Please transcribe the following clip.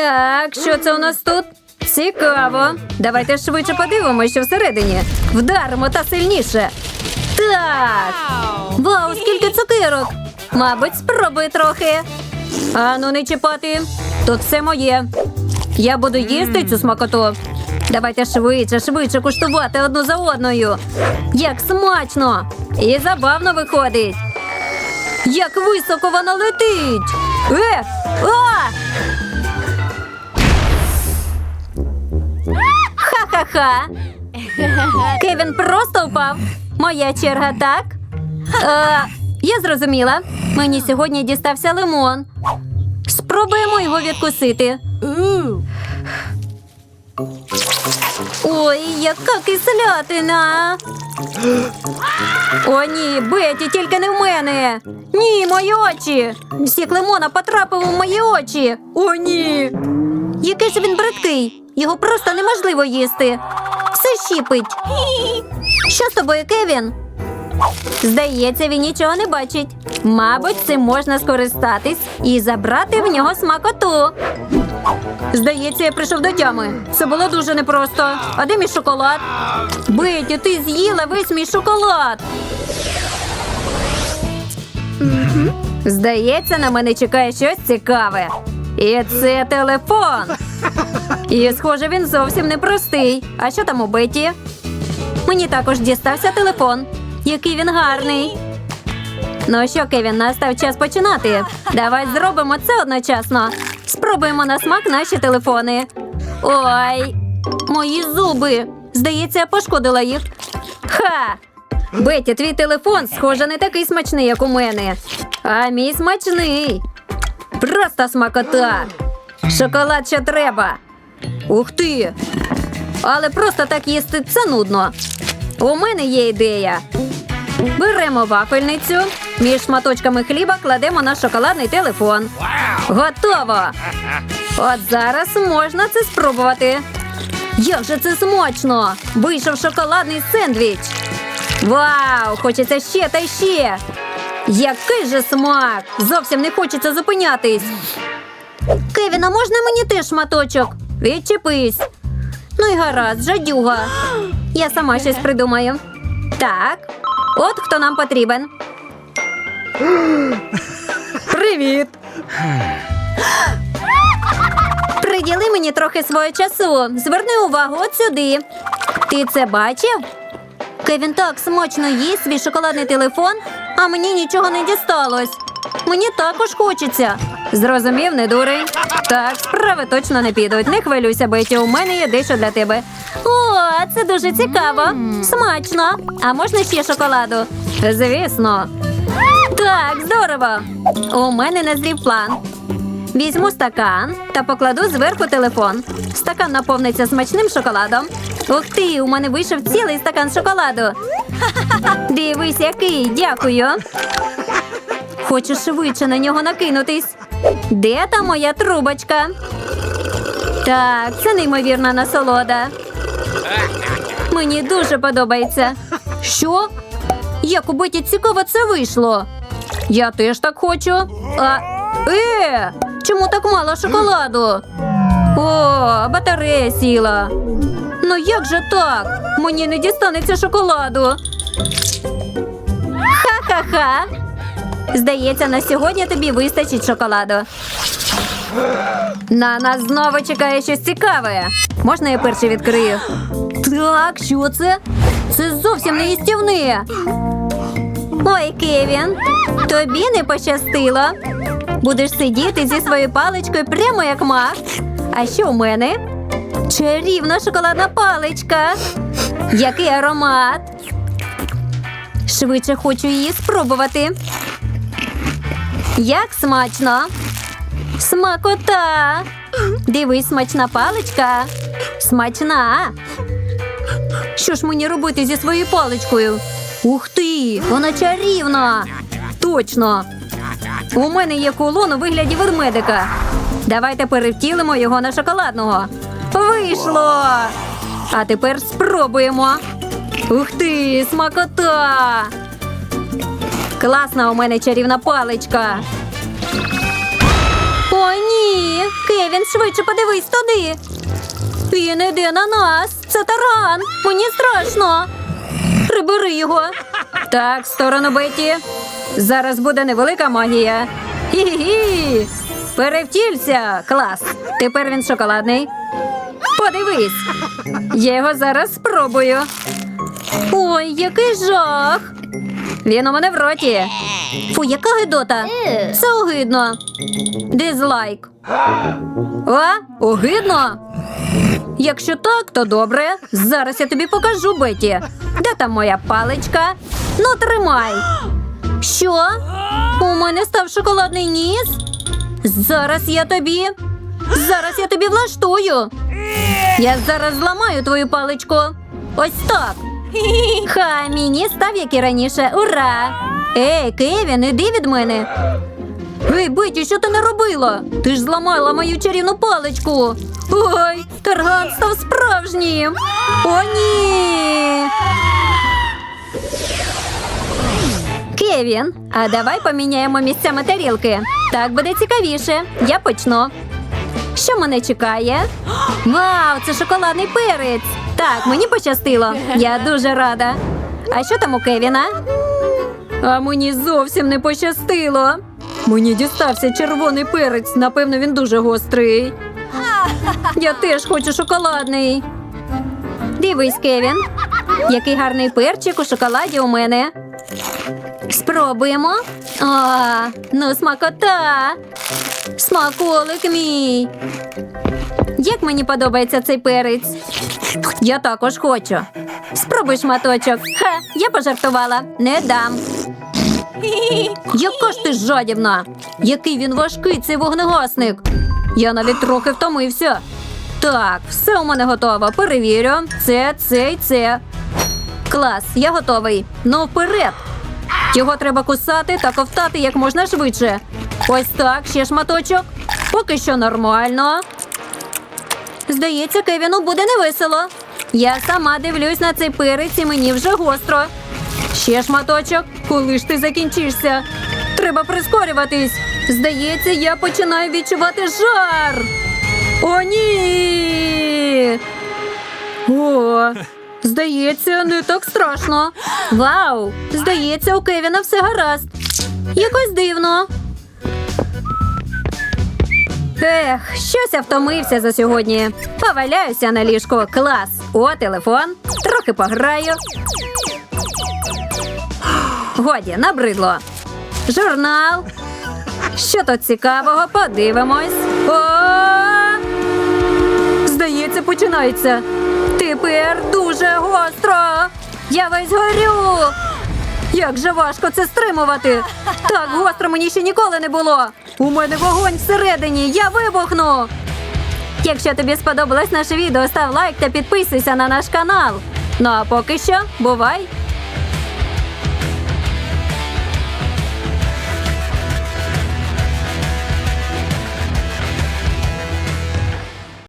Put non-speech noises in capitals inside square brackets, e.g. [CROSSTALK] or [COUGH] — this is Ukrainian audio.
Так, що це у нас тут? Цікаво. Давайте швидше подивимося, що всередині. Вдаримо та сильніше. Так. Вау, скільки цукерок! Мабуть, спробуй трохи. Ану, не чіпати. Тут все моє. Я буду їсти цю смакоту. Давайте швидше, швидше куштувати одну за одною. Як смачно! І забавно виходить. Як високо вона летить! Е! А! Ха-ха-ха! Кевін просто впав. Моя черга, так? Е, я зрозуміла. Мені сьогодні дістався лимон. Спробуємо його відкусити. Ой, яка кислятина. О, ні, Беті, тільки не в мене. Ні, мої очі. Сік лимона потрапив у мої очі. О, ні. Який ж він бридкий. Його просто неможливо їсти. Все щіпить. Що з тобою, Кевін? Здається, він нічого не бачить. Мабуть, цим можна скористатись і забрати в нього смакоту. Здається, я прийшов до тями. Це було дуже непросто. А де мій шоколад? Бетті, ти з'їла весь мій шоколад. Здається, на мене чекає щось цікаве. І це телефон. І, схоже, він зовсім непростий. А що там у Беті? Мені також дістався телефон. Який він гарний. Ну що, Кевін, настав час починати. Давай зробимо це одночасно. Спробуємо на смак наші телефони. Ой, мої зуби. Здається, я пошкодила їх. Ха! Беті, твій телефон, схоже, не такий смачний, як у мене. А мій смачний. Просто смакота. Шоколад ще треба. Ух ти! Але просто так їсти це нудно. У мене є ідея. Беремо вафельницю, між шматочками хліба кладемо на шоколадний телефон. Готово! От зараз можна це спробувати. Як же це смачно! Вийшов шоколадний сендвіч. Вау! Хочеться ще та ще. Який же смак! Зовсім не хочеться зупинятись. Кевіна, можна мені теж шматочок? Відчепись. Ну і гаразд, жадюга. Я сама щось придумаю. Так, от хто нам потрібен. Привіт! Приділи мені трохи свого часу. Зверни увагу от сюди. Ти це бачив? Кевін так смачно їсть свій шоколадний телефон, а мені нічого не дісталось. Мені також хочеться. Зрозумів, не дурень. Так, справи точно не підуть. Не хвилюйся, Беті, у мене є дещо для тебе. О, це дуже цікаво. Смачно. А можна ще шоколаду? Звісно. Так, здорово. У мене назрів план. Візьму стакан та покладу зверху телефон. Стакан наповниться смачним шоколадом. Ух ти, у мене вийшов цілий стакан шоколаду. [LAUGHS] Дивись, який, дякую. Хочу швидше на нього накинутись. Де там моя трубочка? Так, це неймовірна насолода. Мені дуже подобається. Що? Як у Беті цікаво це вийшло. Я теж так хочу. А е, чому так мало шоколаду? О, батарея сіла. Ну як же так? Мені не дістанеться шоколаду. Ха-ха-ха. Здається, на сьогодні тобі вистачить шоколаду. На нас знову чекає щось цікаве. Можна я перший відкрию? Так, що це? Це зовсім не їстівне. Ой, Кевін, тобі не пощастило. Будеш сидіти зі своєю паличкою прямо як мах. А що у мене? Чарівна шоколадна паличка. Який аромат. Швидше хочу її спробувати. Як смачно. Смакота. Дивись, смачна паличка. Смачна. Що ж мені робити зі своєю паличкою? Ух ти, вона чарівна. Точно. У мене є кулон у вигляді ведмедика. Давайте перевтілимо його на шоколадного. Вийшло. А тепер спробуємо. Ух ти, смакота! Класна у мене чарівна паличка. О, ні! Кевін швидше подивись туди. Він іде на нас. Це таран. Мені страшно. Прибери його. Так, сторону Беті. Зараз буде невелика магія. Хі-хі. Перевтілься. Клас. Тепер він шоколадний. Подивись. Я його зараз спробую. Ой, який жах. Він у мене в роті. Фу, яка гидота. Це огидно. Дизлайк. А? Огидно? Якщо так, то добре. Зараз я тобі покажу, Беті. Де там моя паличка? Ну, тримай. Що? У мене став шоколадний ніс? Зараз я тобі. Зараз я тобі влаштую. Я зараз зламаю твою паличку. Ось так. Ха, мені став як і раніше. Ура! Ей, Кевін, іди від мене. Ей, Беті, що ти не робила? Ти ж зламала мою чарівну паличку. Ой, тарган став справжнім. О, ні. Кевін, а давай поміняємо місцями тарілки. Так буде цікавіше. Я почну. Що мене чекає? Вау, це шоколадний перець. Так, мені пощастило. Я дуже рада. А що там у Кевіна? А мені зовсім не пощастило. Мені дістався червоний перець. Напевно, він дуже гострий. Я теж хочу шоколадний. Дивись, Кевін. Який гарний перчик у шоколаді у мене. Спробуємо. А, ну смакота. Смаколик мій. Як мені подобається цей перець? Я також хочу. Спробуй шматочок. Ха, я пожартувала. Не дам. Яка ж ти жадібна? Який він важкий, цей вогнегасник. Я навіть трохи втомився. Так, все у мене готово. Перевірю. Це, це і це. Клас, я готовий. Ну, вперед. Його треба кусати та ковтати як можна швидше. Ось так, ще шматочок. Поки що нормально. Здається, Кевіну буде невесело. Я сама дивлюсь на цей перець і мені вже гостро. Ще шматочок, коли ж ти закінчишся. Треба прискорюватись. Здається, я починаю відчувати жар. О, ні. О, здається, не так страшно. Вау! Здається, у Кевіна все гаразд. Якось дивно. Ех, щось я втомився за сьогодні. Поваляюся на ліжку. Клас. О, телефон. Трохи пограю. Годі, набридло. Журнал. Що тут цікавого? Подивимось. О! Здається, починається. Тепер дуже гостро. Я весь горю. Як же важко це стримувати. Так гостро мені ще ніколи не було. У мене вогонь всередині. Я вибухну. Якщо тобі сподобалось наше відео, став лайк та підписуйся на наш канал. Ну а поки що, бувай!